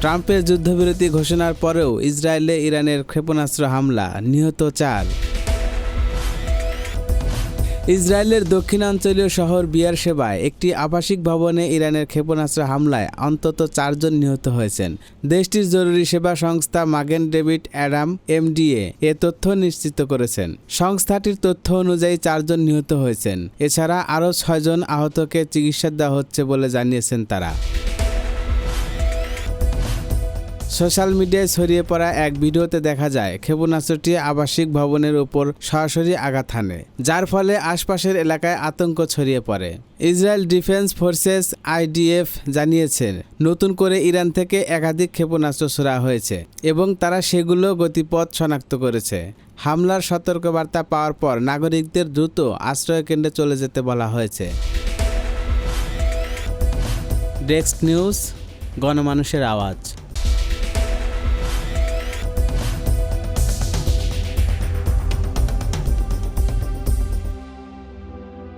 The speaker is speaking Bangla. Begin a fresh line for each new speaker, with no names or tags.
ট্রাম্পের যুদ্ধবিরতি ঘোষণার পরেও ইসরায়েলে ইরানের ক্ষেপণাস্ত্র হামলা, নিহত চার। ইসরায়েলের দক্ষিণাঞ্চলীয় শহর বিয়ার সেবায় একটি আবাসিক ভবনে ইরানের ক্ষেপণাস্ত্র হামলায় অন্তত চারজন নিহত হয়েছেন। দেশটির জরুরি সেবা সংস্থা মাগেন ডেভিড অ্যাডাম, এমডিএ, এ তথ্য নিশ্চিত করেছেন। সংস্থাটির তথ্য অনুযায়ী চারজন নিহত হয়েছেন। এছাড়া আরও ছয়জন আহতকে চিকিৎসা দেওয়া হচ্ছে বলে জানিয়েছেন তারা। সোশ্যাল মিডিয়ায় ছড়িয়ে পড়া এক ভিডিওতে দেখা যায়, ক্ষেপণাস্ত্রটি আবাসিক ভবনের উপর সরাসরি আঘাত হানে, যার ফলে আশপাশের এলাকায় আতঙ্ক ছড়িয়ে পড়ে। ইসরায়েল ডিফেন্স ফোর্সেস আইডিএফ জানিয়েছে, নতুন করে ইরান থেকে একাধিক ক্ষেপণাস্ত্র ছোড়া হয়েছে এবং তারা সেগুলো গতিপথ শনাক্ত করেছে। হামলার সতর্কবার্তা পাওয়ার পর নাগরিকদের দ্রুত আশ্রয়কেন্দ্রে চলে যেতে বলা হয়েছে। ডেস্ক নিউজ, গণমানুষের আওয়াজ।